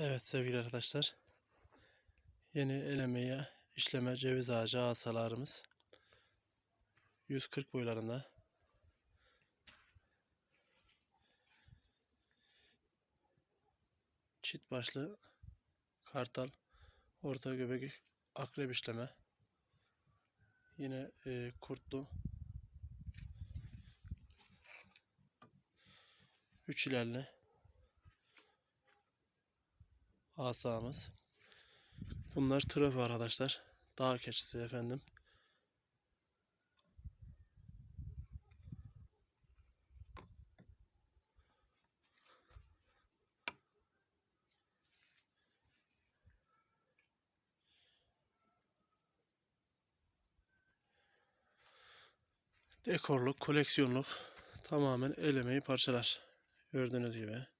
Evet sevgili arkadaşlar. Yeni elemeye işleme ceviz ağacı asalarımız 140 boylarında. Çit başlı kartal orta göbek akrep işleme. Yine e, kurtlu. Üç ilerli asamız. Bunlar trafo arkadaşlar. Dağ keçisi efendim. Dekorluk, koleksiyonluk tamamen el emeği parçalar. Gördüğünüz gibi.